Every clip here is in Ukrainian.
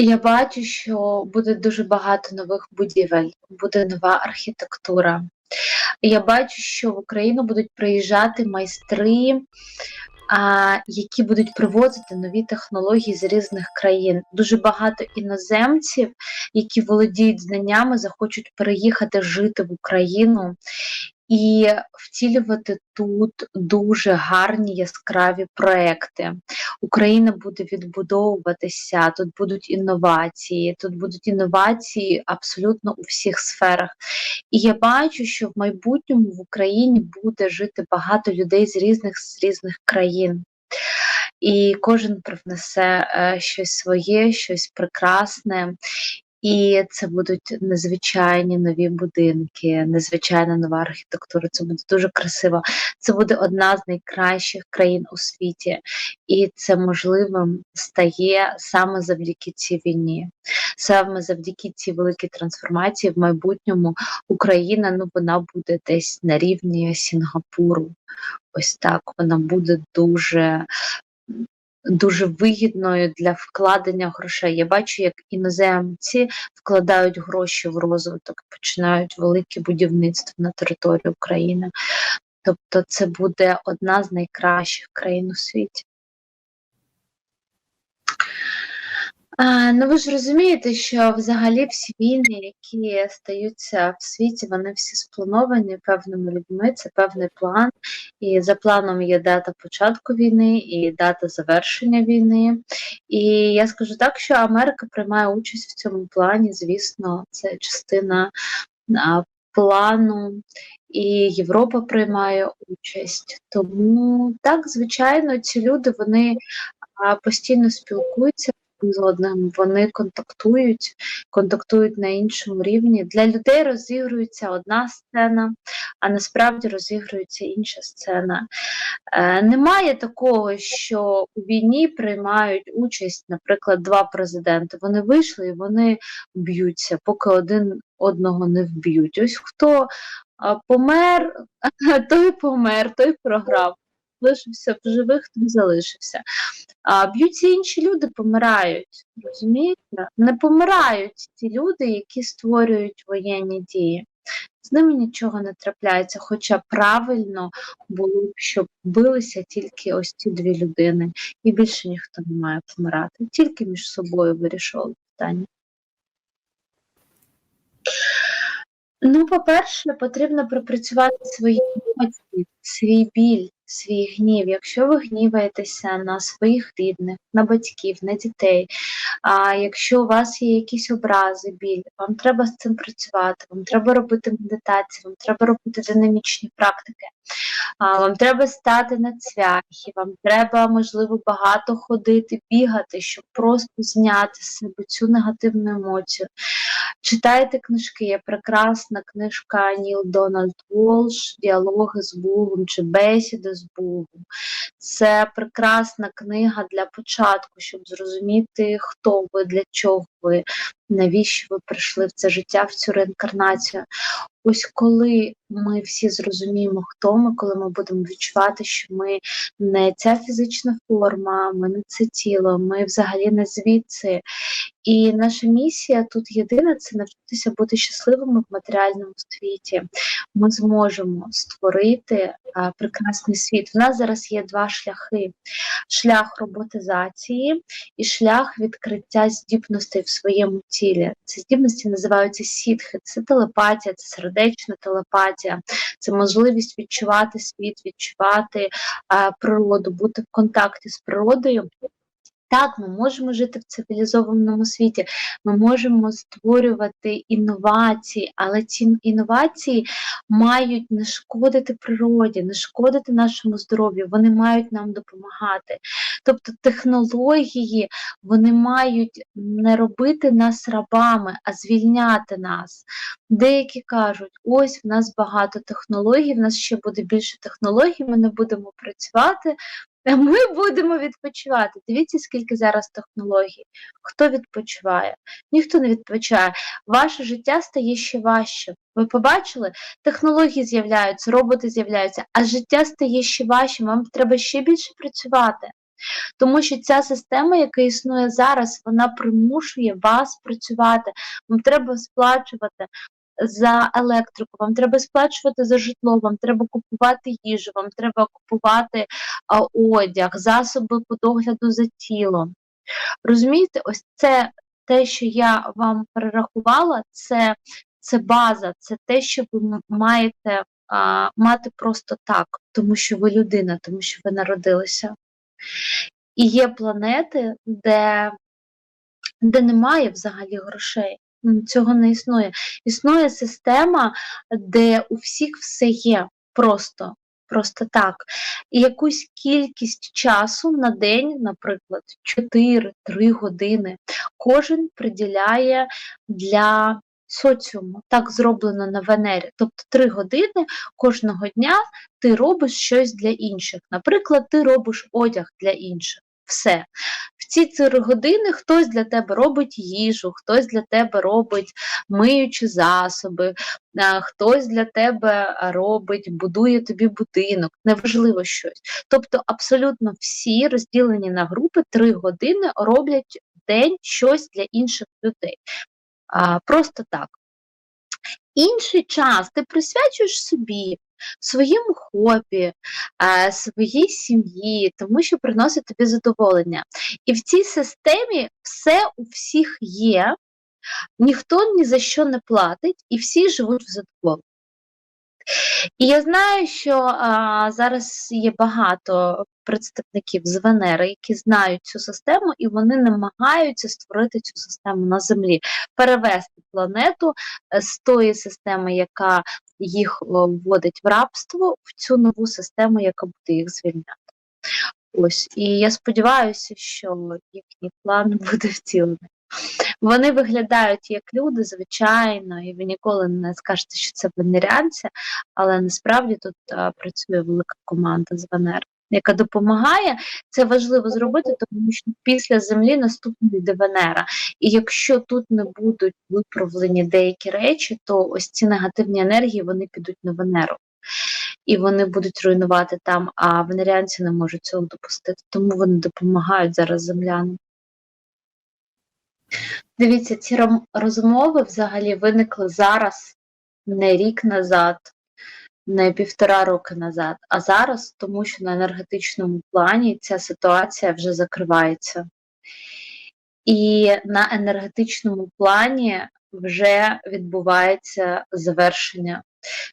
Я бачу, що буде дуже багато нових будівель, буде нова архітектура. Я бачу, що в Україну будуть приїжджати майстри, які будуть привозити нові технології з різних країн. Дуже багато іноземців, які володіють знаннями, захочуть переїхати жити в Україну і втілювати тут дуже гарні яскраві проекти. Україна буде відбудовуватися, тут будуть інновації, тут будуть інновації абсолютно у всіх сферах. І я бачу, що в майбутньому в Україні буде жити багато людей з різних з різних країн. І кожен привнесе е, щось своє, щось прекрасне. І це будуть незвичайні нові будинки, незвичайна нова архітектура. Це буде дуже красиво. Це буде одна з найкращих країн у світі, і це можливим стає саме завдяки цій війні. Саме завдяки цій великій трансформації в майбутньому Україна ну вона буде десь на рівні Сінгапуру. Ось так вона буде дуже дуже вигідною для вкладення грошей. Я бачу, як іноземці вкладають гроші в розвиток, починають велике будівництво на території України. Тобто це буде одна з найкращих країн у світі. А, ну ви ж розумієте, що взагалі всі війни, які стаються в світі, вони всі сплановані певними людьми, це певний план. І за планом є дата початку війни і дата завершення війни. І я скажу так, що Америка приймає участь в цьому плані, звісно, це частина а, плану. І Європа приймає участь. Тому так, звичайно, ці люди вони постійно спілкуються з одним, вони контактують, контактують на іншому рівні. Для людей розігрується одна сцена, а насправді розігрується інша сцена. Е, Немає такого, що у війні приймають участь, наприклад, два президенти. Вони вийшли і вони б'ються, поки один одного не вб'ють. Ось хто помер, той помер, той програв залишився в живих, не залишився. А б'ються інші люди, помирають. Розумієте? Не помирають ті люди, які створюють воєнні дії. З ними нічого не трапляється, хоча правильно було б, щоб билися тільки ось ці дві людини, і більше ніхто не має помирати, тільки між собою вирішували питання. Ну, по-перше, потрібно пропрацювати свої емоції, свій біль, свій гнів. Якщо ви гніваєтеся на своїх рідних, на батьків, на дітей, а якщо у вас є якісь образи, біль, вам треба з цим працювати, вам треба робити медитацію, вам треба робити динамічні практики, вам треба стати на цвяхи, вам треба, можливо, багато ходити, бігати, щоб просто зняти з себе цю негативну емоцію. Читайте книжки, є прекрасна книжка Ніл Дональд Волш, Діалоги з Богом чи Бесіди з Богом. Це прекрасна книга для початку, щоб зрозуміти, хто ви, для чого ви, навіщо ви прийшли в це життя, в цю реінкарнацію. Ось коли ми всі зрозуміємо, хто ми, коли ми будемо відчувати, що ми не ця фізична форма, ми не це тіло, ми взагалі не звідси. І наша місія тут єдина це навчитися бути щасливими в матеріальному світі. Ми зможемо створити а, прекрасний світ. У нас зараз є два шляхи: шлях роботизації і шлях відкриття здібностей в своєму тілі. Ці здібності називаються сітхи, це телепатія, це сердечна телепатія, це можливість відчувати світ, відчувати а, природу, бути в контакті з природою. Так, ми можемо жити в цивілізованому світі, ми можемо створювати інновації, але ці інновації мають не шкодити природі, не шкодити нашому здоров'ю, вони мають нам допомагати. Тобто технології вони мають не робити нас рабами, а звільняти нас. Деякі кажуть, ось в нас багато технологій, в нас ще буде більше технологій, ми не будемо працювати. Ми будемо відпочивати. Дивіться, скільки зараз технологій. Хто відпочиває? Ніхто не відпочиває. Ваше життя стає ще важче. Ви побачили? Технології з'являються, роботи з'являються, а життя стає ще важчим, вам треба ще більше працювати. Тому що ця система, яка існує зараз, вона примушує вас працювати. Вам треба сплачувати за електрику, вам треба сплачувати за житло, вам треба купувати їжу, вам треба купувати а, одяг, засоби по догляду за тілом. Розумієте, ось це те, що я вам перерахувала, це це база, це те, що ви маєте а, мати просто так, тому що ви людина, тому що ви народилися. І є планети, де, де немає взагалі грошей. Цього не існує. Існує система, де у всіх все є просто, просто так. І якусь кількість часу на день, наприклад, 4-3 години, кожен приділяє для соціуму. Так зроблено на Венері. Тобто 3 години кожного дня ти робиш щось для інших. Наприклад, ти робиш одяг для інших. Все. В ці 4 години хтось для тебе робить їжу, хтось для тебе робить миючі засоби, хтось для тебе робить, будує тобі будинок, неважливо щось. Тобто абсолютно всі розділені на групи 3 години роблять в день щось для інших людей. А, Просто так. Інший час ти присвячуєш собі, своєму хобі, е, своїй сім'ї, тому що приносить тобі задоволення. І в цій системі все у всіх є, ніхто ні за що не платить, і всі живуть в задоволенні. І я знаю, що а, зараз є багато представників з Венери, які знають цю систему, і вони намагаються створити цю систему на Землі, перевести планету е, з тої системи, яка їх вводить в рабство, в цю нову систему, яка буде їх звільняти. Ось, і я сподіваюся, що їхній план буде втілений. Вони виглядають як люди, звичайно, і ви ніколи не скажете, що це венеріанці, але насправді тут а, працює велика команда з Венери, яка допомагає. Це важливо зробити, тому що після Землі наступна йде Венера. І якщо тут не будуть виправлені деякі речі, то ось ці негативні енергії вони підуть на Венеру. І вони будуть руйнувати там, а венеріанці не можуть цього допустити. Тому вони допомагають зараз землянам. Дивіться, ці розмови взагалі виникли зараз, не рік назад, не півтора роки назад, а зараз, тому що на енергетичному плані ця ситуація вже закривається. І на енергетичному плані вже відбувається завершення.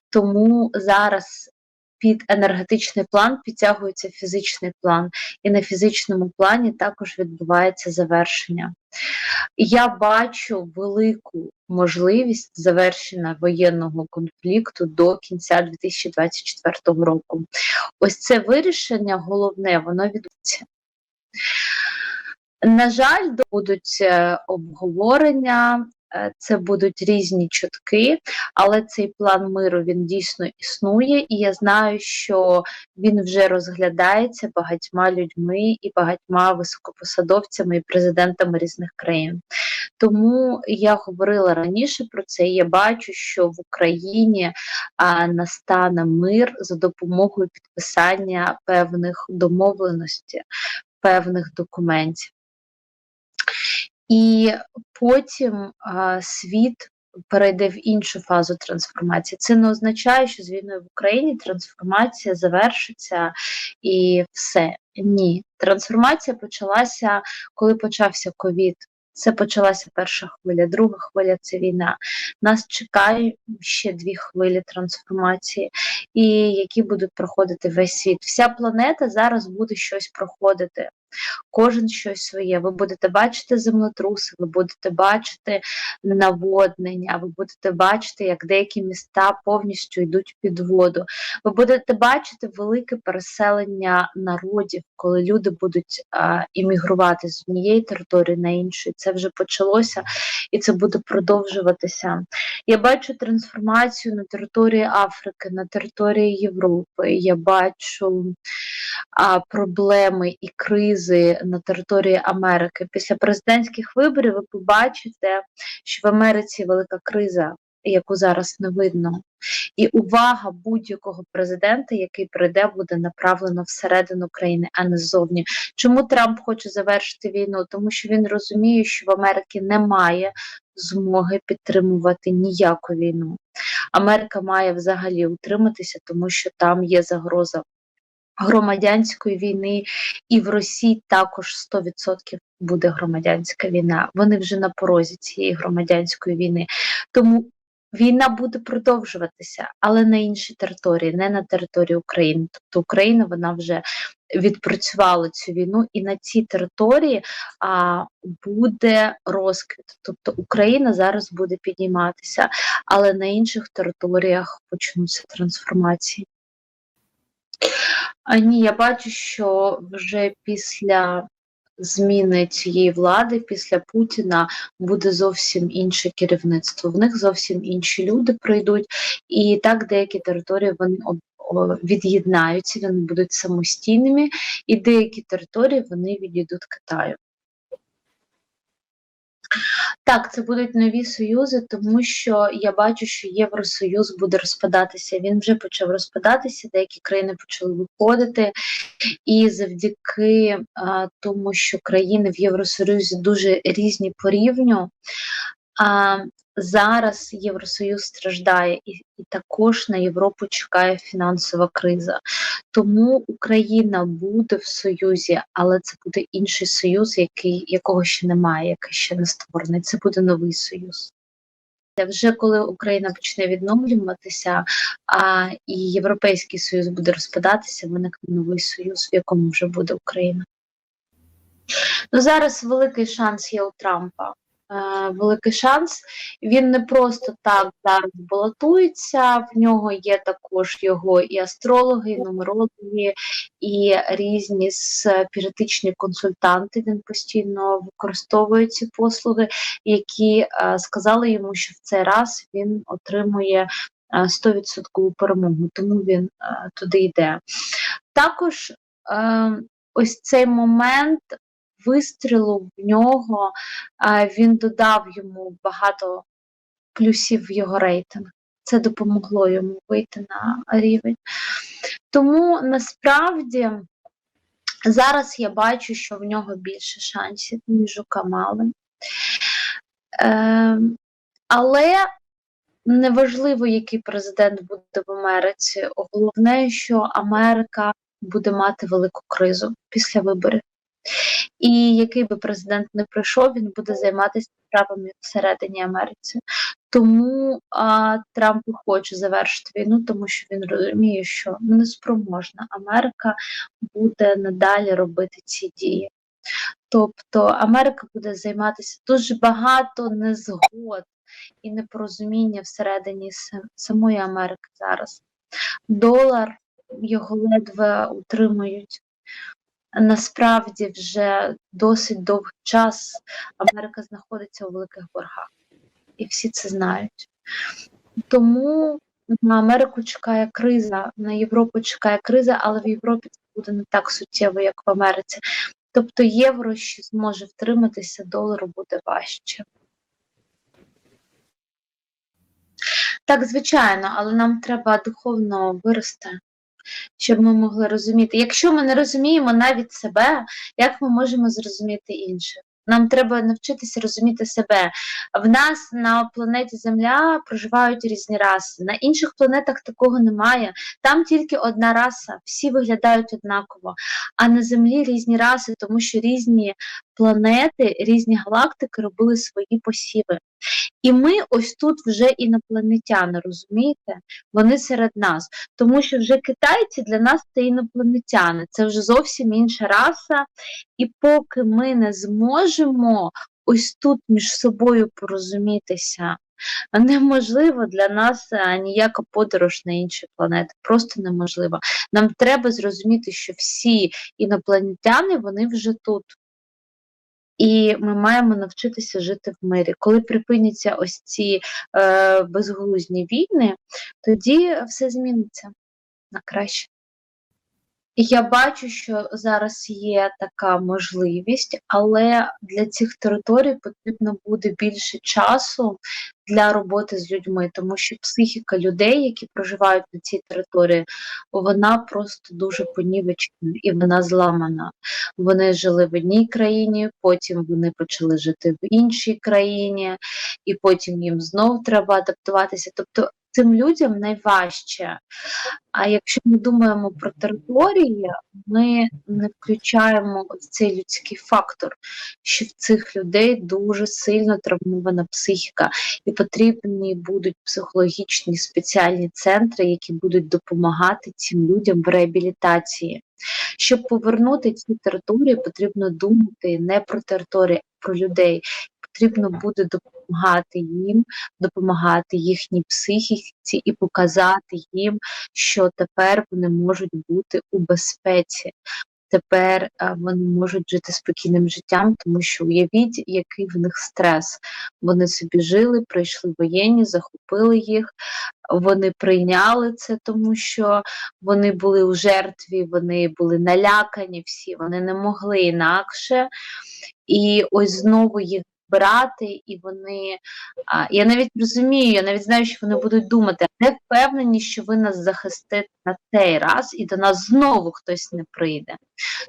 Тому зараз під енергетичний план підтягується фізичний план, і на фізичному плані також відбувається завершення. Я бачу велику можливість завершення воєнного конфлікту до кінця 2024 року. Ось це вирішення головне, воно відбудеться. На жаль, будуть е, обговорення, це будуть різні чутки, але цей план миру він дійсно існує, і я знаю, що він вже розглядається багатьма людьми і багатьма високопосадовцями і президентами різних країн. Тому я говорила раніше про це. і Я бачу, що в Україні а, настане мир за допомогою підписання певних домовленостей, певних документів. І потім а, світ перейде в іншу фазу трансформації. Це не означає, що з війною в Україні трансформація завершиться і все. Ні, трансформація почалася, коли почався ковід. Це почалася перша хвиля, друга хвиля це війна. Нас чекає ще дві хвилі трансформації, і які будуть проходити весь світ. Вся планета зараз буде щось проходити кожен щось своє. Ви будете бачити землетруси, ви будете бачити наводнення, ви будете бачити, як деякі міста повністю йдуть під воду. Ви будете бачити велике переселення народів, коли люди будуть іммігрувати з однієї території на іншу. Це вже почалося і це буде продовжуватися. Я бачу трансформацію на території Африки, на території Європи. Я бачу а, проблеми і кризи на території Америки. Після президентських виборів ви побачите, що в Америці велика криза, яку зараз не видно. І увага будь-якого президента, який прийде, буде направлена всередину країни, а не ззовні. Чому Трамп хоче завершити війну? Тому що він розуміє, що в Америці немає змоги підтримувати ніяку війну. Америка має взагалі утриматися, тому що там є загроза громадянської війни, і в Росії також 100% буде громадянська війна. Вони вже на порозі цієї громадянської війни. Тому війна буде продовжуватися, але на іншій території, не на території України. Тобто Україна вона вже відпрацювала цю війну, і на цій території а, буде розквіт. Тобто Україна зараз буде підніматися, але на інших територіях почнуться трансформації. А ні, я бачу, що вже після зміни цієї влади, після Путіна, буде зовсім інше керівництво. В них зовсім інші люди прийдуть, і так деякі території вони від'єднаються, вони будуть самостійними, і деякі території вони відійдуть Китаю. Так, це будуть нові союзи, тому що я бачу, що Євросоюз буде розпадатися. Він вже почав розпадатися, деякі країни почали виходити, і завдяки а, тому, що країни в Євросоюзі дуже різні по рівню, а, зараз Євросоюз страждає, і, і також на Європу чекає фінансова криза. Тому Україна буде в Союзі, але це буде інший союз, який, якого ще немає, який ще не створений. Це буде новий союз. Вже коли Україна почне відновлюватися, а і Європейський Союз буде розпадатися, виникне новий союз, в якому вже буде Україна. Ну зараз великий шанс є у Трампа. Е, великий шанс. Він не просто так зараз балотується, в нього є також його і астрологи, і нумерологи, і різні спіритичні консультанти. Він постійно використовує ці послуги, які е, сказали йому, що в цей раз він отримує 100% е, перемогу, тому він туди йде. Також ось цей момент вистрілу в нього він додав йому багато плюсів в його рейтинг. Це допомогло йому вийти на рівень. Тому насправді зараз я бачу, що в нього більше шансів, ніж у Камали. Е, але неважливо, який президент буде в Америці. Головне, що Америка буде мати велику кризу після виборів. І який би президент не прийшов, він буде займатися справами всередині Америці. Тому а, Трамп хоче завершити війну, тому що він розуміє, що неспроможна Америка буде надалі робити ці дії. Тобто Америка буде займатися дуже багато незгод і непорозуміння всередині самої Америки зараз. Долар його ледве утримують насправді вже досить довгий час Америка знаходиться у великих боргах, і всі це знають. Тому на Америку чекає криза, на Європу чекає криза, але в Європі це буде не так суттєво, як в Америці. Тобто євро ще зможе втриматися, долару буде важче. Так, звичайно, але нам треба духовно вирости щоб ми могли розуміти. Якщо ми не розуміємо навіть себе, як ми можемо зрозуміти інших? Нам треба навчитися розуміти себе. В нас на планеті Земля проживають різні раси. На інших планетах такого немає. Там тільки одна раса, всі виглядають однаково. А на Землі різні раси, тому що різні планети, різні галактики робили свої посіви. І ми ось тут вже інопланетяни, розумієте? Вони серед нас. Тому що вже китайці для нас це інопланетяни, це вже зовсім інша раса. І поки ми не зможемо ось тут між собою порозумітися, неможливо для нас е, ніяка подорож на інші планети. Просто неможливо. Нам треба зрозуміти, що всі інопланетяни вони вже тут. І ми маємо навчитися жити в мирі. Коли припиняться ось ці е, безглузні війни, тоді все зміниться на краще. Я бачу, що зараз є така можливість, але для цих територій потрібно буде більше часу для роботи з людьми, тому що психіка людей, які проживають на цій території, вона просто дуже понівечена і вона зламана. Вони жили в одній країні, потім вони почали жити в іншій країні, і потім їм знов треба адаптуватися. Тобто цим людям найважче. А якщо ми думаємо про території, ми не включаємо цей людський фактор, що в цих людей дуже сильно травмована психіка, і потрібні будуть психологічні спеціальні центри, які будуть допомагати цим людям в реабілітації. Щоб повернути ці території, потрібно думати не про території, а про людей. Потрібно буде допомагати їм, допомагати їхній психіці і показати їм, що тепер вони можуть бути у безпеці. Тепер а, вони можуть жити спокійним життям, тому що уявіть, який в них стрес. Вони собі жили, прийшли воєнні, захопили їх, вони прийняли це, тому що вони були у жертві, вони були налякані всі, вони не могли інакше. І ось знову їх брати, і вони. Я навіть розумію, я навіть знаю, що вони будуть думати, не впевнені, що ви нас захистите на цей раз, і до нас знову хтось не прийде.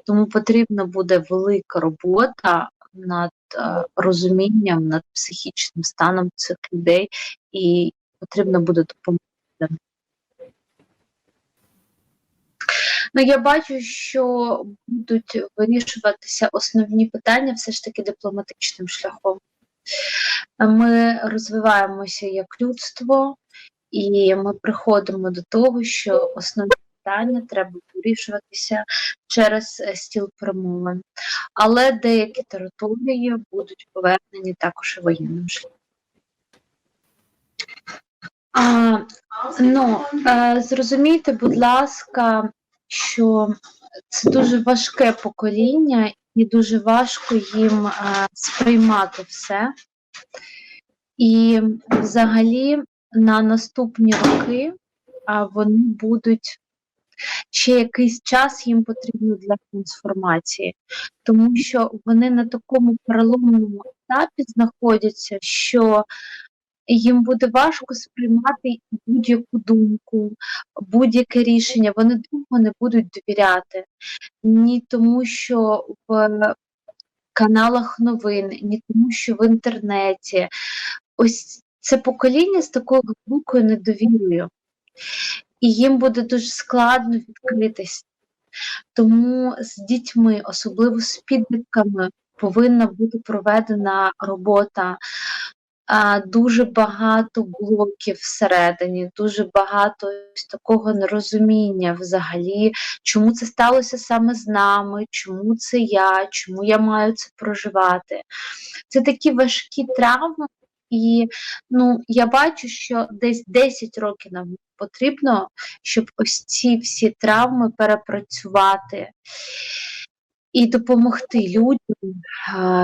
Тому потрібна буде велика робота над а, розумінням, над психічним станом цих людей, і потрібно буде допомогти. Ну, я бачу, що будуть вирішуватися основні питання все ж таки дипломатичним шляхом. Ми розвиваємося як людство, і ми приходимо до того, що основні питання треба вирішуватися через е, стіл перемовин. Але деякі території будуть повернені також воєнним шляхом. Ну, е, Зрозумійте, будь ласка, що це дуже важке покоління, і дуже важко їм а, сприймати все. І взагалі на наступні роки вони будуть ще якийсь час їм потрібно для трансформації, тому що вони на такому переломному етапі знаходяться, що їм буде важко сприймати будь-яку думку, будь-яке рішення. Вони довго не будуть довіряти ні тому, що в каналах новин, ні тому, що в інтернеті. Ось це покоління з такою глибокою недовірою. І їм буде дуже складно відкритися. Тому з дітьми, особливо з підлітками, повинна бути проведена робота дуже багато блоків всередині, дуже багато такого нерозуміння взагалі, чому це сталося саме з нами, чому це я, чому я маю це проживати. Це такі важкі травми, і ну, я бачу, що десь 10 років нам потрібно, щоб ось ці всі травми перепрацювати і допомогти людям,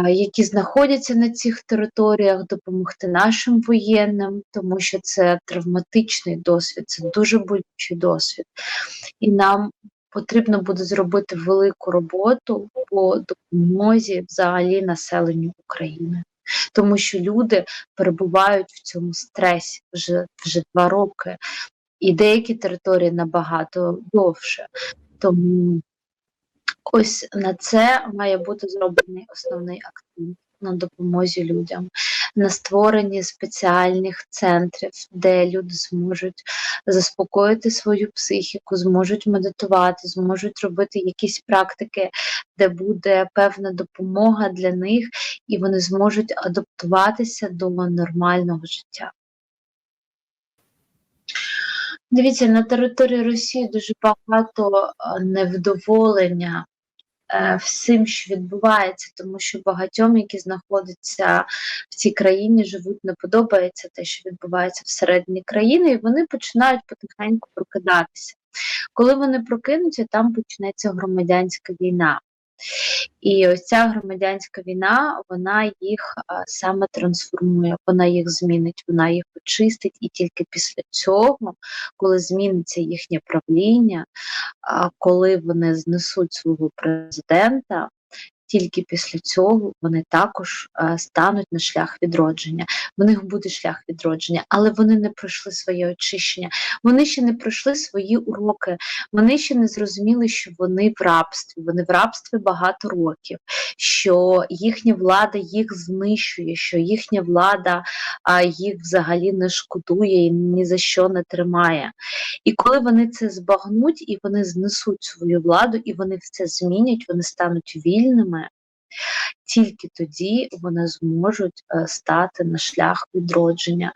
які знаходяться на цих територіях, допомогти нашим воєнним, тому що це травматичний досвід, це дуже болючий досвід. І нам потрібно буде зробити велику роботу по допомозі взагалі населенню України. Тому що люди перебувають в цьому стресі вже вже два роки, і деякі території набагато довше. Тому Ось на це має бути зроблений основний акцент на допомозі людям, на створенні спеціальних центрів, де люди зможуть заспокоїти свою психіку, зможуть медитувати, зможуть робити якісь практики, де буде певна допомога для них, і вони зможуть адаптуватися до нормального життя. Дивіться, на території Росії дуже багато невдоволення Е, всім, що відбувається, тому що багатьом, які знаходяться в цій країні, живуть, не подобається те, що відбувається всередині країни, і вони починають потихеньку прокидатися. Коли вони прокинуться, там почнеться громадянська війна. І ось ця громадянська війна, вона їх саме трансформує, вона їх змінить, вона їх очистить, і тільки після цього, коли зміниться їхнє правління, коли вони знесуть свого президента, тільки після цього вони також е, стануть на шлях відродження. В них буде шлях відродження, але вони не пройшли своє очищення, вони ще не пройшли свої уроки, вони ще не зрозуміли, що вони в рабстві, вони в рабстві багато років, що їхня влада їх знищує, що їхня влада а, їх взагалі не шкодує і ні за що не тримає. І коли вони це збагнуть і вони знесуть свою владу, і вони все змінять, вони стануть вільними. Тільки тоді вони зможуть е, стати на шлях відродження,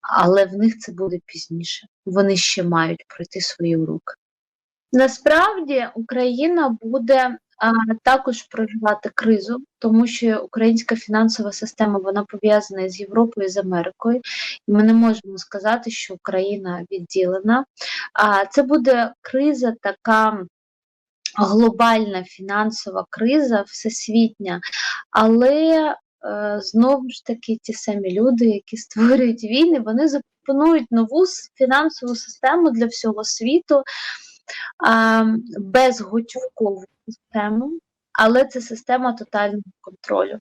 але в них це буде пізніше. Вони ще мають пройти свої уроки. Насправді Україна буде а, також проживати кризу, тому що українська фінансова система вона пов'язана з Європою з Америкою, і ми не можемо сказати, що Україна відділена. А це буде криза така глобальна фінансова криза, всесвітня, але е, знову ж таки ті самі люди, які створюють війни, вони запропонують нову фінансову систему для всього світу без безготівкову систему, але це система тотального контролю.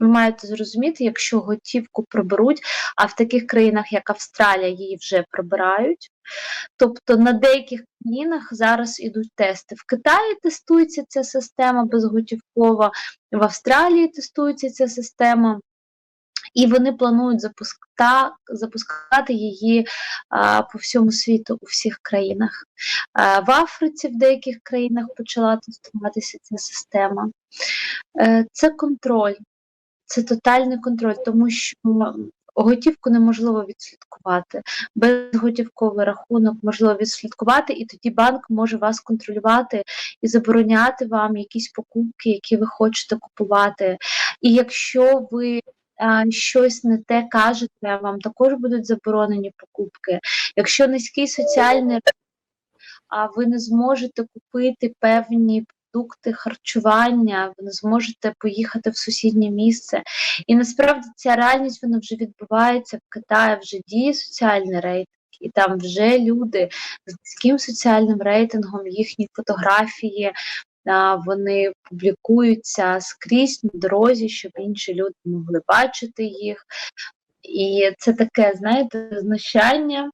Ви маєте зрозуміти, якщо готівку приберуть, а в таких країнах, як Австралія, її вже прибирають. Тобто на деяких країнах зараз ідуть тести. В Китаї тестується ця система безготівкова, в Австралії тестується ця система. І вони планують запуска, запускати її а, по всьому світу у всіх країнах. А, в Африці в деяких країнах почала тестуватися ця система. Е, це контроль, це тотальний контроль, тому що готівку неможливо відслідкувати. Безготівковий рахунок можливо відслідкувати, і тоді банк може вас контролювати і забороняти вам якісь покупки, які ви хочете купувати. І якщо ви Щось не те кажете, вам також будуть заборонені покупки. Якщо низький соціальний а ви не зможете купити певні продукти харчування, ви не зможете поїхати в сусіднє місце. І насправді ця реальність вона вже відбувається в Китаї, вже діє соціальний рейтинг. І там вже люди з низьким соціальним рейтингом, їхні фотографії, вони публікуються скрізь на дорозі, щоб інші люди могли бачити їх. І це таке, знаєте, знущання.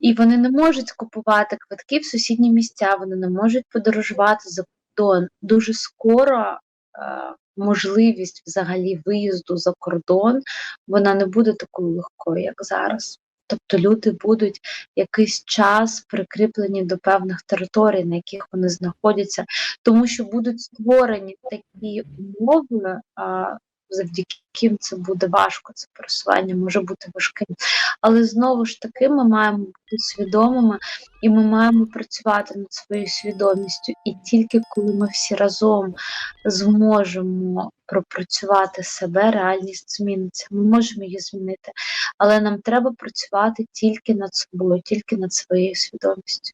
І вони не можуть купувати квитки в сусідні місця, вони не можуть подорожувати за кордон. Дуже скоро е, можливість взагалі виїзду за кордон вона не буде такою легкою, як зараз. Тобто люди будуть якийсь час прикріплені до певних територій, на яких вони знаходяться, тому що будуть створені такі умови, завдяки це буде важко, це пересування може бути важким. Але знову ж таки ми маємо бути свідомими і ми маємо працювати над своєю свідомістю. І тільки коли ми всі разом зможемо пропрацювати себе, реальність зміниться. Ми можемо її змінити, але нам треба працювати тільки над собою, тільки над своєю свідомістю.